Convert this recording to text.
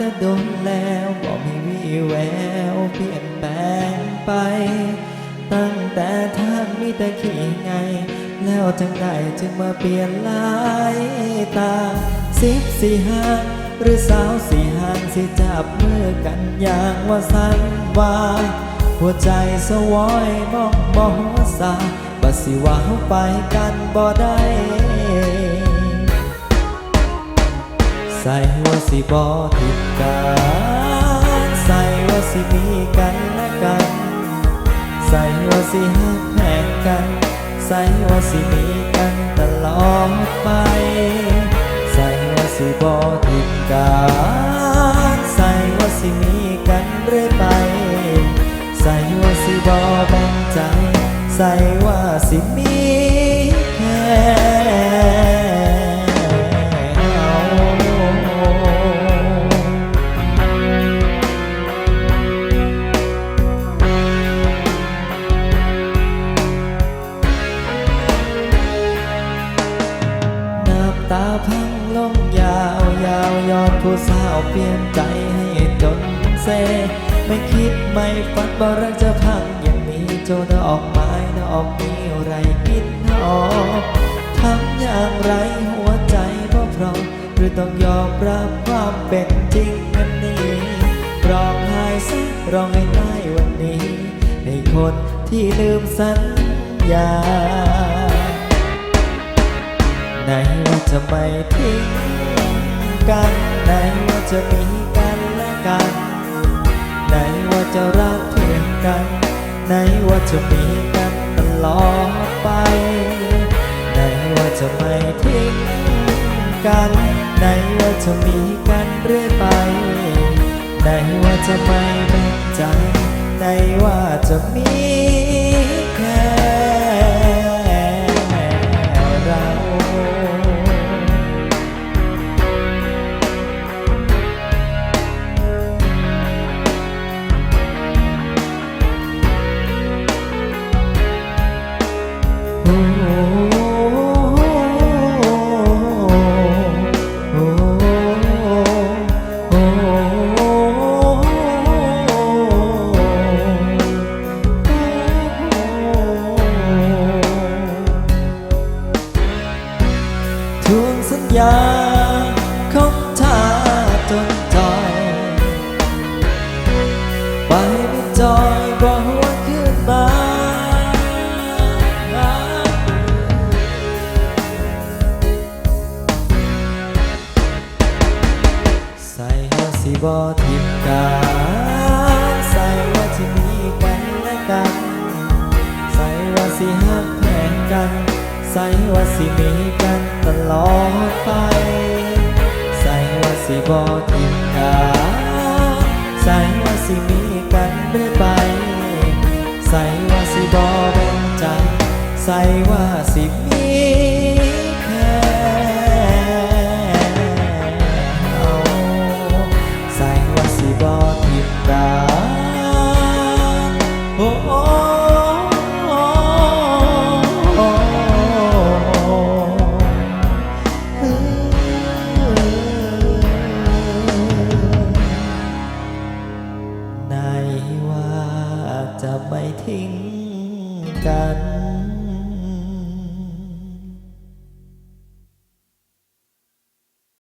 แต่โดนแล้วบอกมีวี่แววเปลี่ยนแปลงไป ตั้งแต่ท่านมีแต่ขี้ไง แล้วจังใดจึงมาเปลี่ยนลายตาสิบสี่ห้างหรือสาวสี่ห้างสิจับมือกันอย่างว่าสันว่าหัวใจสวอยมองบ่หัวสาบัสิว่าเฮาไปกันบ่ได้ ใส่ว่าสิบ่ผิดกันใส่ว่าสิมีกันและกัน ใส่ว่าสิหักแพงกัน ใส่ว่าสิมีกันตลอดไป ใส่ว่าสิบ่ผิดกันใส่ว่าสิมีกันเรื่อยไป ใส่ว่าสิบ่แบ่งใจ ใส่ว่าสิมี ตาพังลงยาวยาวยอดผู้สาวเปลี่ยนใจให้จนเซ ไม่คิดไม่ฝันว่รักจะพังอย่างนี้โจดอกไม้ดอกนี้ไรกินหอมทำอย่างไรหัวใจก็พร้อมหรือต้องยอมรับความเป็นจริงอันนี้ร้องไห้สักร้องให้ได้วันนี้ให้คนที่ลืมสัญญา ไหนว่าจะไม่ทิ้งกันไหนว่าจะมีกันและกันไหนว่าจะรักเพียงกันไหนว่าจะมีกันตลอดไปไหนว่าจะไม่ทิ้งกันไหนว่าจะมีกันเรื่อยไปไหนว่าจะไม่แบ่งใจไหนว่าจะมี ทวงสัญญาของท่าจนจอยไปไม่จอยบ่ บ่ทิมกันใส่ว่าที่มีกันและกัน ใส่ว่าสิหักแพงกัน ใส่ว่าสิมีกันตลอดไป ใส่ว่าสิบ่ทิมกันใส่ว่าสิมีกันเรื่อยไป ใส่ว่าสิบ่แบ่งใจ ใส่ว่าสิมี จะไม่ทิ้งกัน